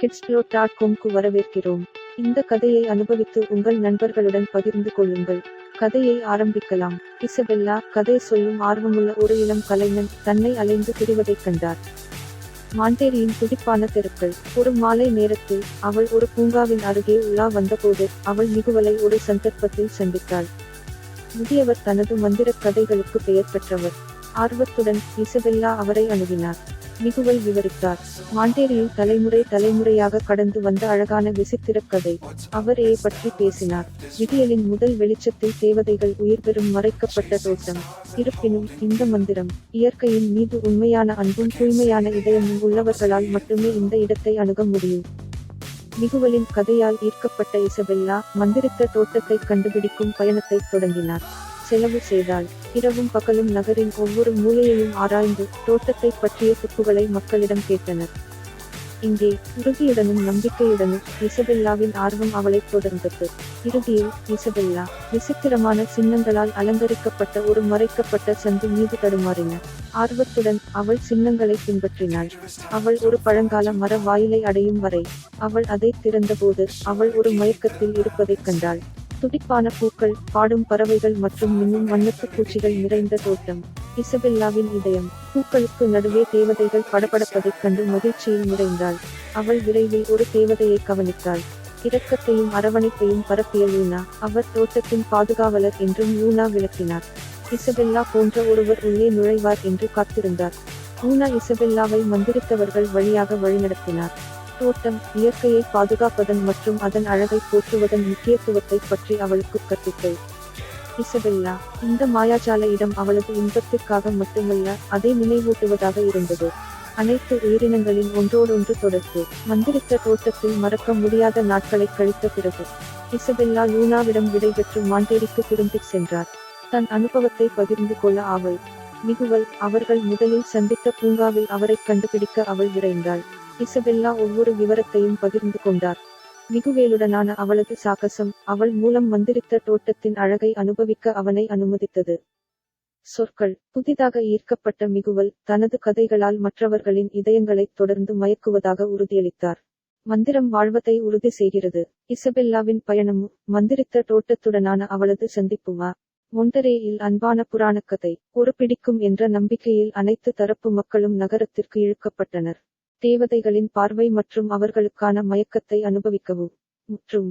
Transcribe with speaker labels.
Speaker 1: கிட்ஸ்ப்ளோ dot காம்க்கு வரவேற்கிறோம். இந்த கதையை அனுபவித்து உங்கள் நண்பர்களுடன் பகிர்ந்து கொள்ளுங்கள். கதையை ஆரம்பிக்கலாம். இசபெல்லா கதை சொல்லும் ஆர்வமுள்ள ஒரு இளம் கலைஞன் தன்னை அலைந்து திரிவதைக் கண்டார். மாண்டேரியின் துடிப்பான தெருக்கள். ஒரு மாலை நேரத்தில் அவள் ஒரு பூங்காவின் அருகே உலா வந்தபோது அவள் மிகுவலை ஒரு சந்தர்ப்பத்தில் சந்தித்தாள். முதியவர் தனது மந்திரக் கதைகளுக்கு பெயர் பெற்றவர். ஆர்வத்துடன் இசபெல்லா அவரை அணுகினார். மிகுவல் விவரித்தார். மாண்டேரியில் தலைமுறை தலைமுறையாக கடந்து வந்த அழகான விசித்திரக் கதை. அவர் ஏ பற்றி பேசினார். விடியலின் முதல் வெளிச்சத்தில் தேவதைகள் உயிர் பெறும் மறைக்கப்பட்ட தோட்டம். இருப்பினும் இந்த மந்திரம் இயற்கையின் மீது உண்மையான அன்பும் தூய்மையான இதயமும் உள்ளவர்களால் மட்டுமே இந்த இடத்தை அணுக முடியும். மிகுவலின் கதையால் ஈர்க்கப்பட்ட இசபெல்லா மந்திரித்த தோட்டத்தை கண்டுபிடிக்கும் பயணத்தை தொடங்கினார். செலவு செய்தால் இரவும் பகலும் நகரின் ஒவ்வொரு மூலையையும் ஆராய்ந்து தோட்டத்தை பற்றிய துப்புகளை மக்களிடம் கேட்டனர். இங்கே உறுதியுடனும் நம்பிக்கையுடனும் இசபெல்லாவின் ஆர்வம் அவளைத் தொடர்ந்தது. இறுதியில் இசபெல்லா விசித்திரமான சின்னங்களால் அலங்கரிக்கப்பட்ட ஒரு மறைக்கப்பட்ட சந்து மீது தடுமாறின ஆர்வத்துடன் அவள் சின்னங்களை பின்பற்றினாள். அவள் ஒரு பழங்கால மர வாயிலை அடையும் வரை அவள் அதை திறந்தபோது அவள் ஒரு மயக்கத்தில் இருப்பதைக் கண்டாள். துடிப்பான பூக்கள் பாடும் பறவைகள் மற்றும் மின்னும் வண்ணத்து பூச்சிகள் நிறைந்த தோட்டம். இசபெல்லாவின் இதயம். பூக்களுக்கு நடுவே தேவதைகள் படபடப்பதைக் கண்டு மகிழ்ச்சியில் நிறைந்தாள். அவள் விரைவில் ஒரு தேவதையை கவனித்தாள். இரக்கத்தையும் அரவணைப்பையும் பரப்பிய லூனா அவர் தோட்டத்தின் பாதுகாவலர் என்றும் லூனா விளக்கினார். இசபெல்லா போன்ற ஒருவர் உள்ளே நுழைவார் என்று காத்திருந்தார். லூனா இசபெல்லாவை மந்திரித்தவர்கள் வழியாக வழிநடத்தினார். தோட்டம் இயற்கையை பாதுகாப்பதன் மற்றும் அதன் அழகை போற்றுவதன் முக்கியத்துவத்தை பற்றி அவளுக்கு கற்பித்தல். இசபெல்லா இந்த மாயாஜால இடம் அவளது இன்பத்திற்காக மட்டுமல்ல அதை நினைவூட்டுவதாக இருந்தது. அனைத்து உயிரினங்களின் ஒன்றோடொன்று தொடர்பு. மந்திரித்த தோட்டத்தில் மறக்க முடியாத நாட்களை கழித்த பிறகு இசபெல்லா லூனாவிடம் விடைபெற்று மாண்டேரிக்கு திரும்பிச் சென்றார். தன் அனுபவத்தை பகிர்ந்து கொள்ள ஆவல். மிகுவல் அவர்கள் முதலில் சந்தித்த பூங்காவில் அவரைக் கண்டுபிடிக்க அவள் விரைந்தாள். இசபெல்லா ஒவ்வொரு விவரத்தையும் பகிர்ந்து கொண்டார். மிகுவேலுடனான அவளது சாகசம் அவள் மூலம் மந்திரித்த தோட்டத்தின் அழகை அனுபவிக்க அவனை அனுமதித்தது. சொற்கள் புதிதாக ஈர்க்கப்பட்ட மிகுவல் தனது கதைகளால் மற்றவர்களின் இதயங்களைத் தொடர்ந்து மயக்குவதாக உறுதியளித்தார். மந்திரம் வாழ்வதை உறுதி செய்கிறது. இசபெல்லாவின் பயணமும் மந்திரித்த தோட்டத்துடனான அவளது சந்திப்புமா மொண்டரேயில் அன்பான புராணக்கதை ஒரு பிடிக்கும் என்ற நம்பிக்கையில் அனைத்து தரப்பு மக்களும் நகரத்திற்கு இழுக்கப்பட்டனர். தேவதைகளின் பார்வை மற்றும் அவர்களுக்கான மயக்கத்தை அனுபவிக்கவும். மற்றும்